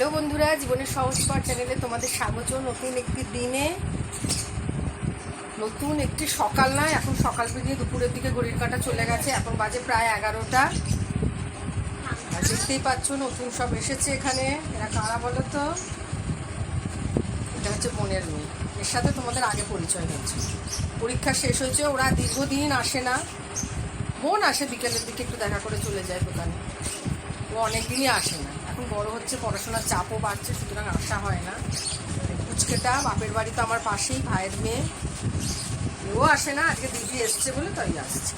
Hello বন্ধুরা, জীবনের পাঠ চ্যানেলে তোমাদের স্বাগত। নতুন একটি দিনে, নতুন একটি সকাল নয়, এখন সকাল পেরিয়ে দুপুরের দিকে ঘড়ির কাটা চলে গেছে। এখন বাজে প্রায় এগারোটা। আর দেখতেই পাচ্ছ নতুন সব এসেছে এখানে। এরা কারা বলো তো? এটা হচ্ছে বোনের মেয়ে। এর সাথে তোমাদের আগে পরিচয় হচ্ছে পরীক্ষা শেষ হয়েছে, ওরা দীর্ঘদিন আসে না। বোন আসে বিকেলের দিকে, একটু দেখা করে চলে যায় দোকানে। ও অনেকদিনই আসে না। এখন বড় হচ্ছে, পড়াশোনার চাপও বাড়ছে, সুতরাং আসা হয় না। পুচকেটা, বাপের বাড়ি তো আমার পাশেই, ভাইয়ের মেয়ে। ও আসে না, আজকে দিদি এসছে বলে তাই আসছে।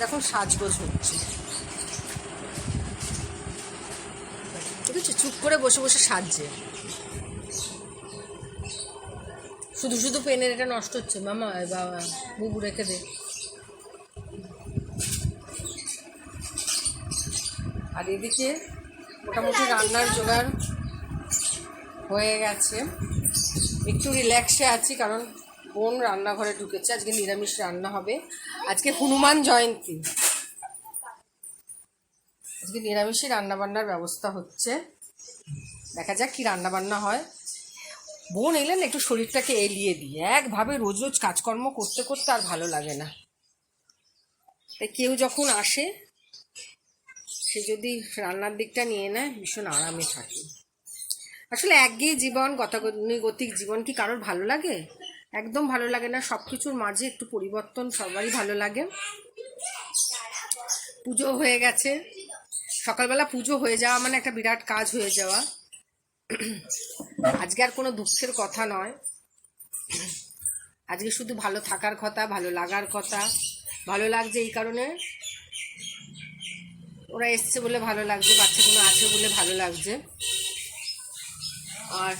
এখন সাজগোজ হচ্ছে। চুপ করে বসে বসে সাজছে। শুধু শুধু পেনের এটা নষ্ট হচ্ছে। মামা বাবা, বুবু রেখে দে। আর এদিকে মোটামুটি রান্নার জোগাড় হয়ে গেছে। একটু রিল্যাক্সে আছি কারণ বোন রান্নাঘরে ঢুকেছে, আজকে নিরামিষ রান্না হবে। আজকে হনুমান জয়ন্তী। আজকে নিরামিষই রান্নাবান্নার ব্যবস্থা হচ্ছে। দেখা যাক কি রান্নাবান্না হয়। বোন এলেন একটু শরীরটাকে এলিয়ে দিয়ে। একভাবে রোজ রোজ কাজকর্ম করতে করতে আর ভালো লাগে না। তাই কেউ যখন আসে সে যদি রান্নার দিকটা নিয়ে নেয়, ভীষণ আরামে থাকে। আসলে একঘেয়ে জীবন, গতানুগতিক জীবন কি কারোর ভালো লাগে? একদম ভালো লাগে না। সব কিছুর মাঝে একটু পরিবর্তন সবারই ভালো লাগে। পুজো হয়ে গেছে। সকালবেলা পুজো হয়ে যাওয়া মানে একটা বিরাট কাজ হয়ে যাওয়া। আজকে আর কোনো দুঃখের কথা নয়। আজকে শুধু ভালো থাকার কথা, ভালো লাগার কথা। ভালো লাগছে এই কারণে। ওরা এসছে বলে ভালো লাগছে, বাচ্চাগুলো আছে বলে ভালো লাগছে। আর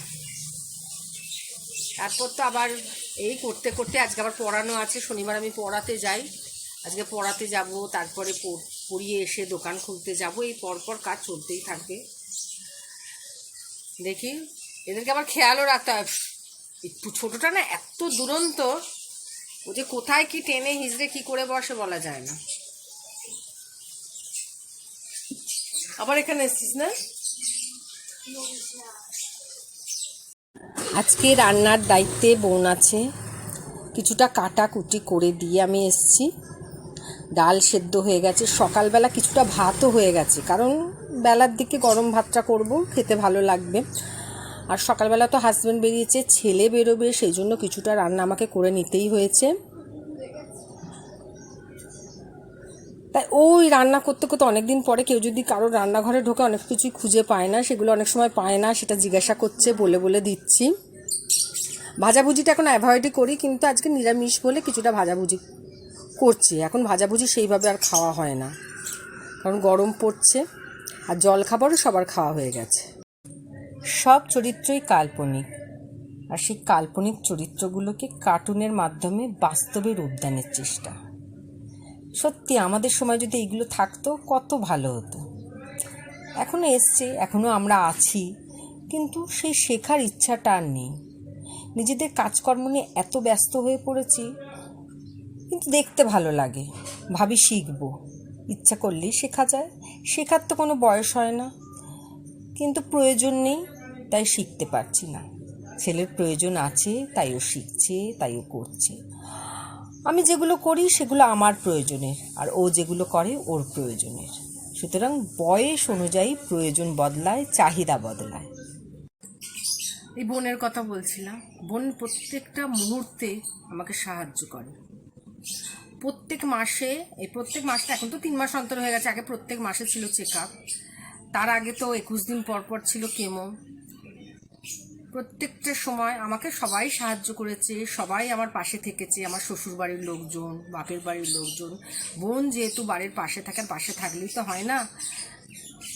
তারপর তো আবার এই করতে করতে আজকে আবার পড়ানো আছে, শনিবার আমি পড়াতে যাই। আজকে পড়াতে যাব, তারপরে পড়িয়ে এসে দোকান খুলতে যাব, এই পরপর কাজ চলতেই থাকবে। দেখি, এদেরকে আবার খেয়ালও রাখতে হয়। একটু ছোটোটা না, এত দুরন্ত, ও যে কোথায় কি টেনে হিজড়ে কি করে বসে বলা যায় না। আবার এখানে এসছিস না? আজকে রান্নার দায়িত্বে বোন আছে। কিছুটা কাটা কুটি করে দিয়ে আমি এসছি। ডাল সেদ্ধ হয়ে গেছে। সকালবেলা কিছুটা ভাতও হয়ে গেছে। কারণ বেলার দিকে গরম ভাতটা করব, খেতে ভালো লাগবে। আর সকালবেলা তো হাজব্যান্ড বেরিয়েছে, ছেলে বেরোবে, সেই জন্য কিছুটা রান্না আমাকে করে নিতেই হয়েছে। তাই ওই রান্না করতে করতে অনেক দিন পরে কেউ যদি কারও রান্নাঘরে ঢোকে অনেক কিছুই খুঁজে পায় না, সেগুলো অনেক সময় পায় না, সেটা জিজ্ঞাসা করছে, বলে বলে দিচ্ছি। ভাজাভুজিটা এখন অ্যাভয়েডই করি, কিন্তু আজকে নিরামিষ বলে কিছুটা ভাজাভুজি করছি। এখন ভাজাভুজি সেইভাবে আর খাওয়া হয় না। কারণ গরম পড়ছে, আর জল খাবারও সবার খাওয়া হয়ে গেছে। সব চরিত্রই কাল্পনিক, আর সেই কাল্পনিক চরিত্রগুলোকে কার্টুনের মাধ্যমে বাস্তবে রূপদানের চেষ্টা। সত্যি আমাদের সময় যদি এইগুলো থাকতো, কত ভালো হতো। এখনও এসছে এখনও আমরা আছি, কিন্তু সেই শেখার ইচ্ছাটা আর নেই। নিজেদের কাজকর্ম নিয়ে এত ব্যস্ত হয়ে পড়েছি, কিন্তু দেখতে ভালো লাগে, ভাবি শিখব। ইচ্ছা করলেই শেখা যায়, শেখার তো কোনো বয়স হয় না। কিন্তু প্রয়োজন নেই, তাই শিখতে পারছি না। ছেলের প্রয়োজন আছে, তাই ও শিখছে, তাই ও করছে। আমি যেগুলো করি সেগুলো আমার প্রয়োজনের, আর ও যেগুলো করে ওর প্রয়োজনের। সুতরাং বয়স অনুযায়ী প্রয়োজন বদলায়, চাহিদা বদলায়। এই বোনের কথা বলছিলাম। বোন প্রত্যেকটা মুহূর্তে আমাকে সাহায্য করে। প্রত্যেক মাসে, এই প্রত্যেক মাসটা এখন তো তিন মাস অন্তর হয়ে গেছে, আগে প্রত্যেক মাসে ছিল চেক আপ তার আগে তো একুশ দিন পর পর ছিল কেমো প্রত্যেকটা সময় আমাকে সবাই সাহায্য করেছে, সবাই আমার পাশে থেকেছে, আমার শ্বশুর বাড়ির লোকজন, বাপের বাড়ির লোকজন, বোন যেহেতু বাড়ির পাশে থাকার পাশে থাকলেই তো হয় না।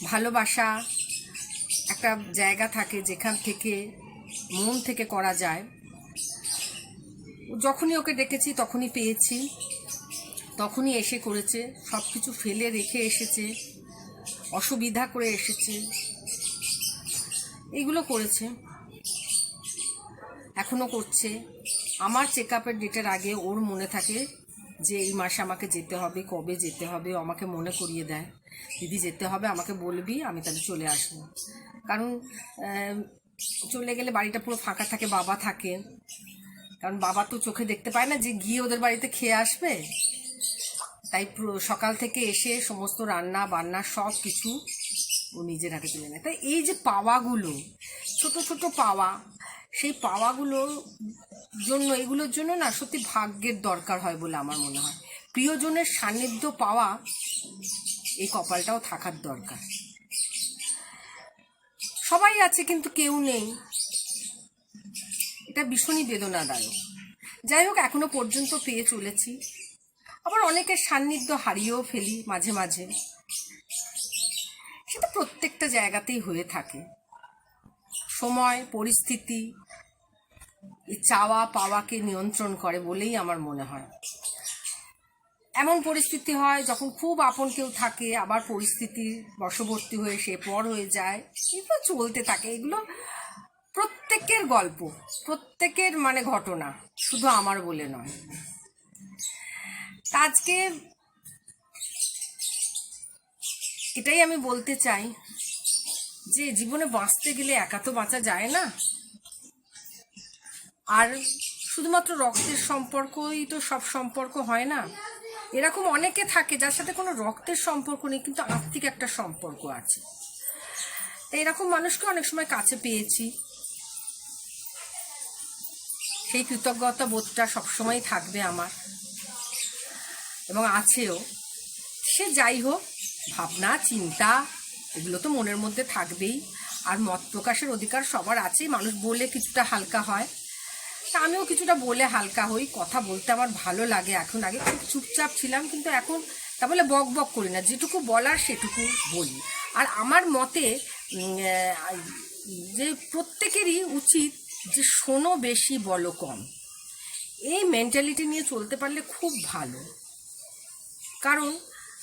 ভালোবাসা একটা জায়গা থাকে যেখান থেকে মন থেকে করা যায়। যখনই ওকে ডেকেছি, তখনই পেয়েছি, তখনই এসে করেছে সব কিছু ফেলে রেখে এসেছে, অসুবিধা করে এসেছে। এইগুলো করেছে। এখনও করছে। আমার চেক আপের ডেটের আগে ওর মনে থাকে যে এই মাসে আমাকে যেতে হবে, কবে যেতে হবে আমাকে মনে করিয়ে দেয়। দিদি, যেতে হবে, আমাকে বলবি, আমি তাহলে চলে আসব। কারণ চলে গেলে বাড়িটা পুরো ফাঁকা থাকে, বাবা থাকে। কারণ বাবা তো চোখে দেখতে পায় না যে গিয়ে ওদের বাড়িতে খেয়ে আসবে। তাই সকাল থেকে এসে সমস্ত রান্না, বান্না সব কিছু ও নিজের হাতে তুলে নেয়। তাই এই যে পাওয়াগুলো, ছোট ছোট পাওয়া সেই পাওয়াগুলোর জন্য, এগুলোর জন্য না সত্যি ভাগ্যের দরকার হয় বলে আমার মনে হয়। প্রিয়জনের সান্নিধ্য পাওয়া এই কপালটাও থাকার দরকার। সবাই আছে কিন্তু কেউ নেই। এটা ভীষণই বেদনাদায়ক। যাই হোক, এখনও পর্যন্ত পেয়ে চলেছি। আবার অনেকের সান্নিধ্য হারিয়েও ফেলি মাঝে মাঝে। সেটা প্রত্যেকটা জায়গাতেই হয়ে থাকে। সময়, পরিস্থিতি চাওয়া পাওয়াকে নিয়ন্ত্রণ করে বলেই আমার মনে হয়। এমন পরিস্থিতি হয় যখন খুব আপন কেউ থাকে, আবার পরিস্থিতির বশবর্তী হয়ে সে পর হয়ে যায়। এগুলো চলতে থাকে, এগুলো প্রত্যেকের গল্প, প্রত্যেকের মানে ঘটনা, শুধু আমার বলে নয়। আজকে এটাই আমি বলতে চাই যে, জীবনে বাঁচতে গেলে একা তো বাঁচা যায় না। আর শুধুমাত্র রক্তের সম্পর্কই তো সব সম্পর্ক হয় না। এরকম অনেকে থাকে যার সাথে কোনো রক্তের সম্পর্ক নেই, কিন্তু আর্থিক একটা সম্পর্ক আছে। এরকম মানুষকে অনেক সময় কাছে পেয়েছি। সেই কৃতজ্ঞতা বোধটা সবসময় থাকবে আমার। এবং আছেও। সে যাই হোক, ভাবনা, চিন্তা, এগুলো তো মনের মধ্যে থাকবেই। আর মত প্রকাশের অধিকার সবার আছে মানুষ বলে কিছুটা হালকা হয়। তা আমিও কিছুটা বলে হালকা হই, কথা বলতে আমার ভালো লাগে এখন আগে, খুব চুপচাপ ছিলাম, কিন্তু এখন তা বলে বক বক করি না, যেটুকু বলার সেটুকু বলি। আর আমার মতে যে প্রত্যেকেরই উচিত যে শোনো বেশি, বলো কম। এই মেন্টালিটি নিয়ে চলতে পারলে খুব ভালো। কারণ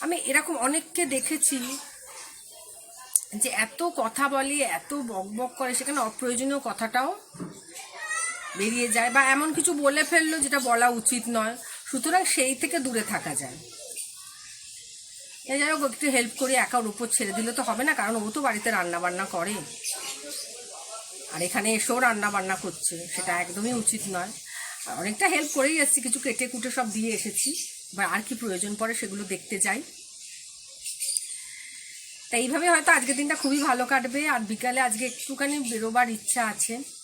আমি এরকম অনেককে দেখেছি যে এত কথা বলে, এত বক বক করে, সেখানে অপ্রয়োজনীয় কথাটাও বেরিয়ে যায় বা এমন কিছু বলে ফেলল যেটা বলা উচিত নয়। সুতরাং সেই থেকে দূরে থাকা যায়। যাই হোক, একটু হেল্প করে, একা ওর উপর ছেড়ে দিলে তো হবে না, কারণ ও তো বাড়িতে রান্না বান্না করে। আর এখানে এসেও রান্না বান্না করছে, সেটা একদমই উচিত নয়। অনেকটা হেল্প করেই এসেছি, কিছু কেটে কুটে সব দিয়ে এসেছি। বা আর কি প্রয়োজন পড়ে সেগুলো দেখতে যাই। তা এইভাবে হয়তো আজকের দিনটা খুবই ভালো কাটবে, আর বিকালে আজকে একটুখানি বেরোবার ইচ্ছা আছে।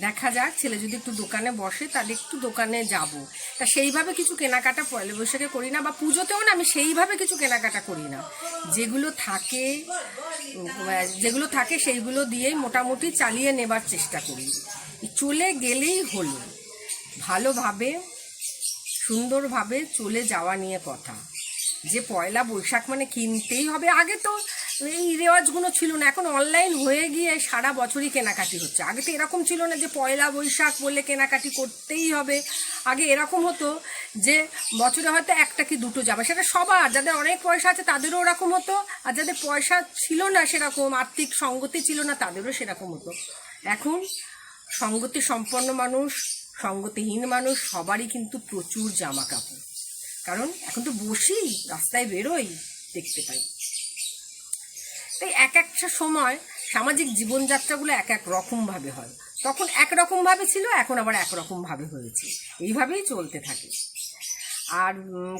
দেখা যাক, ছেলে যদি একটু দোকানে বসে তাহলে একটু দোকানে যাব। তা সেইভাবে কিছু কেনাকাটা পয়লা বৈশাখে করি না, বা পুজোতেও না আমি সেইভাবে কিছু কেনাকাটা করি না। যেগুলো থাকে যেগুলো থাকে সেইগুলো দিয়েই মোটামুটি চালিয়ে নেবার চেষ্টা করি। চলে গেলেই হলো। ভালোভাবে, সুন্দরভাবে চলে যাওয়া নিয়ে কথা। যে পয়লা বৈশাখ মানে কিনতেই হবে। আগে তো এই রেওয়াজগুলো ছিল না। এখন অনলাইন হয়ে গিয়ে সারা বছরই কেনাকাটি হচ্ছে। আগে তো এরকম ছিল না যে পয়লা বৈশাখ বলে কেনাকাটি করতেই হবে। আগে এরকম হতো যে বছরে হয়তো একটা কি দুটো যাবে। সেটা সবার, যাদের অনেক পয়সা আছে তাদেরও ওরকম হতো। আর যাদের পয়সা ছিল না সেরকম, আর্থিক সঙ্গতি ছিল না তাদেরও সেরকম হতো। এখন সঙ্গতি সম্পন্ন মানুষ, সঙ্গতিহীন মানুষ সবারই কিন্তু প্রচুর জামা কাপড় কারণ এখন তো বসি, রাস্তায় বেরোই, দেখতে পাই। তাই এক একটা সময় সামাজিক জীবনযাত্রাগুলো এক এক রকমভাবে হয়। তখন একরকমভাবে ছিল, এখন আবার একরকমভাবে হয়েছে। এইভাবেই চলতে থাকে। আর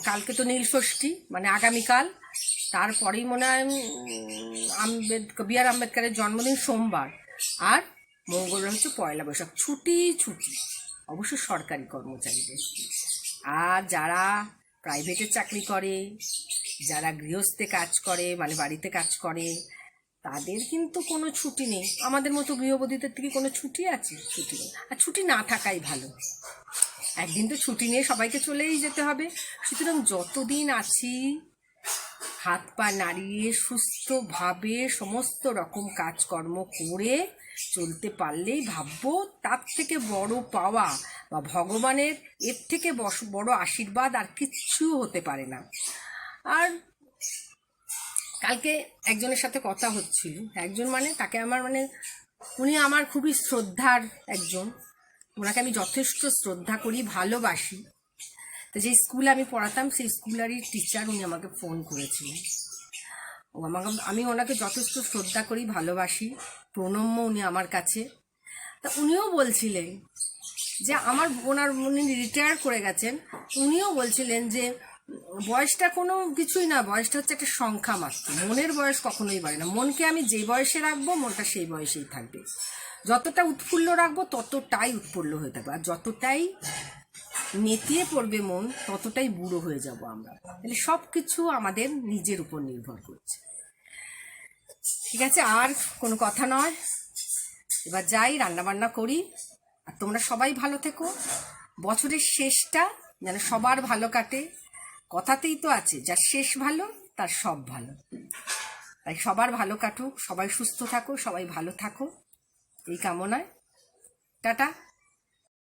কালকে তো নীল ষষ্ঠী মানে আগামীকাল। তারপরেই মনে হয় আম্বেদকর বি আর আম্বেদকরের জন্মদিন সোমবার। আর মঙ্গলবার হচ্ছে পয়লা বৈশাখ। ছুটি ছুটি অবশ্য সরকারি কর্মচারীদের। আর যারা প্রাইভেটে চাকরি করে, যারা গৃহস্থে কাজ করে মানে বাড়িতে কাজ করে, তাদের কিন্তু কোনো ছুটি নেই। আমাদের মতো গৃহবধূদের থেকে কোনো ছুটি আছে? ছুটি নেই। আর ছুটি না থাকাই ভালো। একদিন তো ছুটি নিয়ে সবাইকে চলেই যেতে হবে। সুতরাং যতদিন আছি হাত পা নাড়িয়ে, সুস্থভাবে সমস্ত রকম কাজকর্ম করে চলতে পারলেই ভাববো তার থেকে বড় পাওয়া বা ভগবানের এর থেকে বড় আশীর্বাদ আর কিচ্ছু হতে পারে না। আর কালকে একজনের সাথে কথা হচ্ছিল। একজন মানে তাকে আমার মানে উনি আমার খুবই শ্রদ্ধার একজন। ওনাকে আমি যথেষ্ট শ্রদ্ধা করি, ভালোবাসি। তো যে স্কুলে আমি পড়াতাম, সেই স্কুলেরই টিচার উনি আমাকে ফোন করেছিলেন ও আমাকে, আমি ওনাকে যথেষ্ট শ্রদ্ধা করি, ভালোবাসি, প্রণম্য উনি আমার কাছে। তা উনিও বলছিলেন যে আমার ওনার, উনি রিটায়ার করে গেছেন, উনিও বলছিলেন যে বয়সটা কোনো কিছুই না, বয়সটা হচ্ছে একটা সংখ্যা মাত্র। মনের বয়স কখনোই বাড়ে না। মনকে আমি যে বয়সে রাখব, মনটা সেই বয়সেই থাকবে। যতটা উৎফুল্ল রাখব, ততটাই উৎফুল্ল হয়ে থাকবে। আর যতটাই নেতিয়ে পড়বে মন, ততটাই বুড়ো হয়ে যাব আমরা। তাহলে সব কিছু আমাদের নিজের উপর নির্ভর করছে। ঠিক আছে, আর কোনো কথা নয়? এবার যাই রান্না বান্না করি। আর তোমরা সবাই ভালো থেকো। বছরের শেষটা যেন সবার ভালো কাটে। কথাতেই তো আছে, যার শেষ ভালো, তার সব ভালো। তাই সবার ভালো কাটুক, সবাই সুস্থ থাকো, সবাই ভালো থাকো। এই কামনায়। টাটা।